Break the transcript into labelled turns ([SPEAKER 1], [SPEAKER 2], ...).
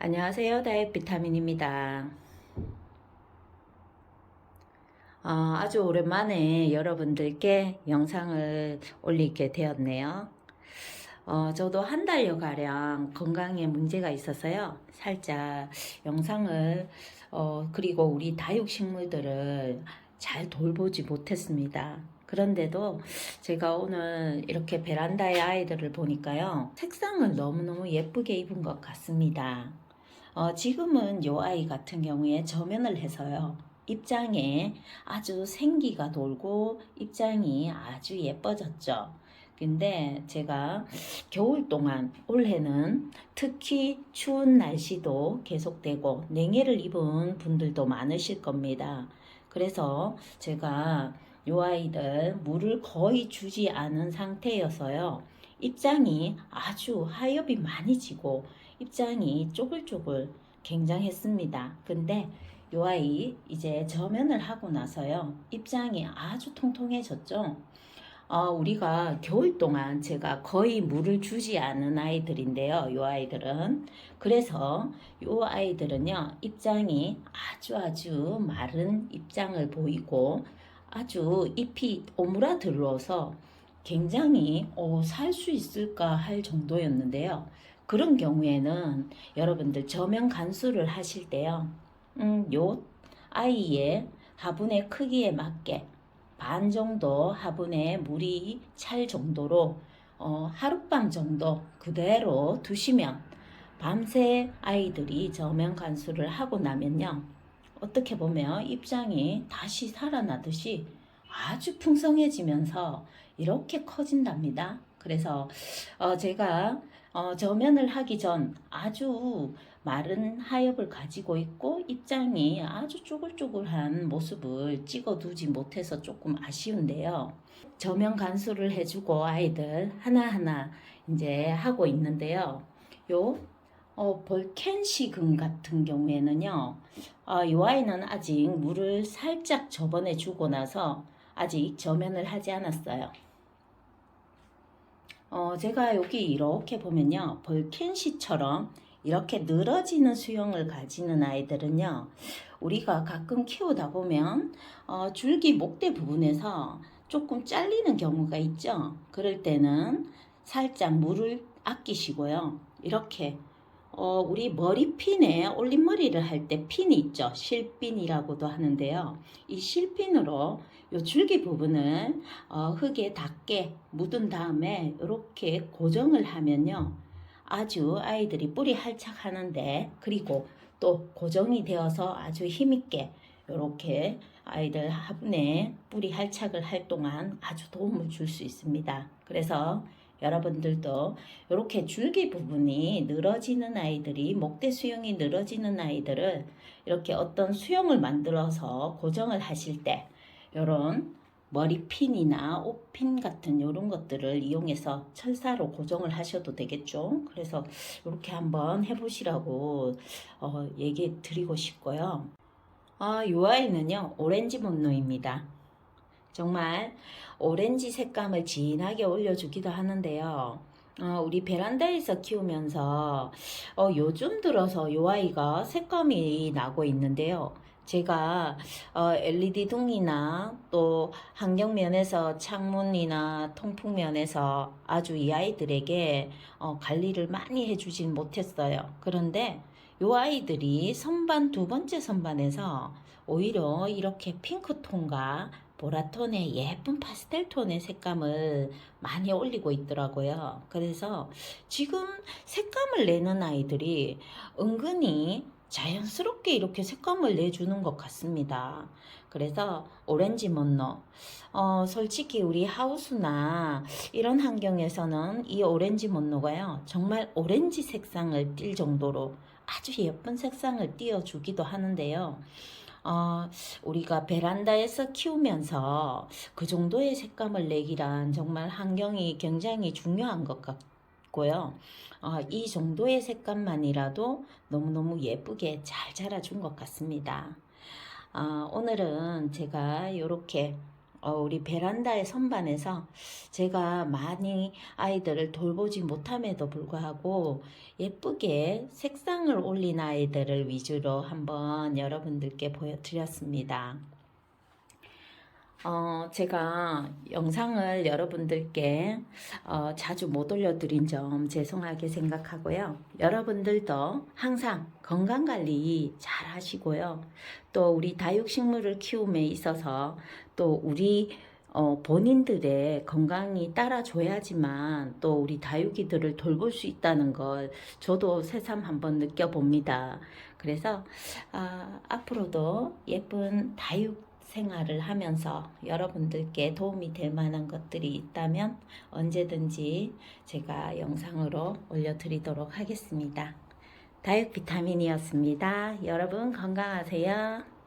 [SPEAKER 1] 안녕하세요. 다이어트 비타민입니다. 어, 아주 오랜만에 여러분들께 영상을 올리게 되었네요. 어, 저도 한 달여 가량 건강에 문제가 있어서요. 살짝 영상을 어, 그리고 우리 다육식물들을 잘 돌보지 못했습니다. 그런데도 제가 오늘 이렇게 베란다의 아이들을 보니까요. 색상을 너무너무 예쁘게 입은 것 같습니다. 어, 지금은 요 아이 같은 경우에 저면을 해서요. 입장에 아주 생기가 돌고 입장이 아주 예뻐졌죠. 근데 제가 겨울 동안 올해는 특히 추운 날씨도 계속되고 냉해를 입은 분들도 많으실 겁니다. 그래서 제가 요 아이들 물을 거의 주지 않은 상태여서요. 입장이 아주 하엽이 많이 지고 입장이 쪼글쪼글 굉장했습니다. 근데 요 아이 이제 저면을 하고 나서요. 입장이 아주 통통해졌죠. 어, 우리가 겨울 동안 제가 거의 물을 주지 않은 아이들인데요. 요 아이들은. 그래서 요 아이들은요. 입장이 아주 아주 마른 입장을 보이고 아주 잎이 오므라들어서 굉장히 어, 살 수 있을까 할 정도였는데요. 그런 경우에는 여러분들 저면 간수를 하실 때요. 음, 요 아이의 화분의 크기에 맞게 반 정도 화분에 물이 찰 정도로 어, 하룻밤 정도 그대로 두시면 밤새 아이들이 저면 간수를 하고 나면요. 어떻게 보면 입장이 다시 살아나듯이 아주 풍성해지면서 이렇게 커진답니다. 그래서 어, 제가 어, 저면을 하기 전 아주 마른 하엽을 가지고 있고 입장이 아주 쪼글쪼글한 모습을 찍어두지 못해서 조금 아쉬운데요. 저면 간수를 해주고 아이들 하나하나 이제 하고 있는데요. 요 어, 볼켄시금 같은 경우에는요, 어, 이 아이는 아직 물을 살짝 저번에 주고 나서 아직 저면을 하지 않았어요. 어, 제가 여기 이렇게 보면요. 벌켄시처럼 이렇게 늘어지는 수영을 가지는 아이들은요. 우리가 가끔 키우다 보면 어, 줄기 목대 부분에서 조금 잘리는 경우가 있죠. 그럴 때는 살짝 물을 아끼시고요. 이렇게 어, 우리 머리핀에 올림머리를 할 때 핀이 있죠. 실핀이라고도 하는데요. 이 실핀으로 요 줄기 부분을 어, 흙에 닿게 묻은 다음에 이렇게 고정을 하면요. 아주 아이들이 뿌리 활착하는데 그리고 또 고정이 되어서 아주 힘있게 이렇게 아이들 화분에 뿌리 활착을 할 동안 아주 도움을 줄 수 있습니다. 그래서 여러분들도 이렇게 줄기 부분이 늘어지는 아이들이 목대 수영이 늘어지는 아이들을 이렇게 어떤 수영을 만들어서 고정을 하실 때 이런 머리핀이나 옷핀 같은 이런 것들을 이용해서 철사로 고정을 하셔도 되겠죠. 그래서 이렇게 한번 해보시라고 어, 얘기 드리고 싶고요. 아, 이 아이는요 오렌지 분노입니다. 정말 오렌지 색감을 진하게 올려주기도 하는데요. 어, 우리 베란다에서 키우면서 어, 요즘 들어서 요 아이가 색감이 나고 있는데요. 제가 어, LED 등이나 또 환경 면에서 창문이나 통풍 면에서 아주 이 아이들에게 어, 관리를 많이 해주진 못했어요. 그런데 요 아이들이 선반 두 번째 선반에서 오히려 이렇게 핑크톤과 보라톤의 예쁜 파스텔 톤의 색감을 많이 올리고 있더라고요. 그래서 지금 색감을 내는 아이들이 은근히 자연스럽게 이렇게 색감을 내주는 것 같습니다. 그래서 오렌지 먼너. 어, 솔직히 우리 하우스나 이런 환경에서는 이 오렌지 먼너가요, 정말 오렌지 색상을 띌 정도로 아주 예쁜 색상을 띄워주기도 하는데요. 어, 우리가 베란다에서 키우면서 그 정도의 색감을 내기란 정말 환경이 굉장히 중요한 것 같고요. 어, 이 정도의 색감만이라도 너무너무 예쁘게 잘 자라준 것 같습니다. 어, 오늘은 제가 이렇게 어, 우리 베란다의 선반에서 제가 많이 아이들을 돌보지 못함에도 불구하고 예쁘게 색상을 올린 아이들을 위주로 한번 여러분들께 보여드렸습니다. 어, 제가 영상을 여러분들께 어, 자주 못 올려드린 점 죄송하게 생각하고요. 여러분들도 항상 건강 관리 잘 하시고요. 또 우리 다육식물을 키움에 있어서 또 우리 어, 본인들의 건강이 따라줘야지만 또 우리 다육이들을 돌볼 수 있다는 걸 저도 새삼 한번 느껴봅니다. 그래서 아, 앞으로도 예쁜 다육 생활을 하면서 여러분들께 도움이 될 만한 것들이 있다면 언제든지 제가 영상으로 올려드리도록 하겠습니다. 다육 비타민이었습니다. 여러분 건강하세요.